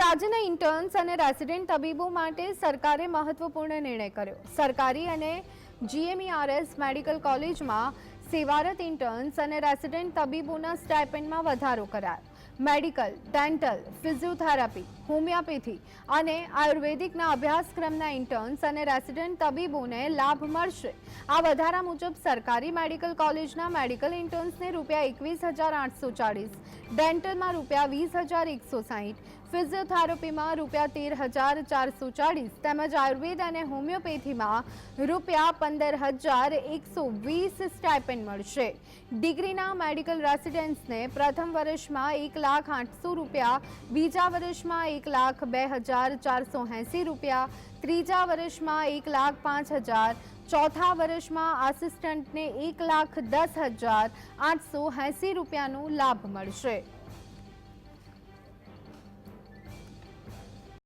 રાજ્યના ઇન્ટર્ન્સ અને રેસિડેન્ટ તબીબો માટે સરકારે મહત્વપૂર્ણ નિર્ણય કર્યો. સરકારી અને જીએમઈઆરએસ મેડિકલ કોલેજમાં સેવારત ઇન્ટર્ન્સ અને રેસિડેન્ટ તબીબોના સ્ટાઇપેન્ડમાં વધારો કરાયો. મેડિકલ ડેન્ટલ ફિઝિયોથેરાપી હોમિયોપેથી અને આયુર્વેદિકના અભ્યાસક્રમના ઇન્ટર્ન્સ અને રેસિડેન્ટ તબીબોને લાભ મળશે. આ વધારા મુજબ સરકારી મેડિકલ કોલેજના મેડિકલ ઇન્ટર્ન્સને રૂપિયા એકવીસ હજાર આઠસો ચાળીસ ડેન્ટલમાં રૂપિયા વીસ હજાર એકસો સાહીઠ ફિઝિયોથેરાપીમાં રૂપિયા તેર હજાર ચારસો ચાળીસ તેમજ આયુર્વેદ અને હોમિયોપેથીમાં રૂપિયા પંદર હજાર એકસો વીસ સ્ટાઇપેન્ડ મળશે. ડિગ્રીના મેડિકલ રેસિડેન્ટ્સને પ્રથમ વર્ષમાં એક લાખ આઠસો રૂપિયા, બીજા વર્ષમાં એક લાખ બે હજાર ચારસો એંસી રૂપિયા. ત્રીજા વર્ષમાં એક લાખ પાંચ હજાર. ચોથા વર્ષમાં આસિસ્ટન્ટને એક લાખ દસ હજાર આઠસો એંસી રૂપિયાનો લાભ મળશે.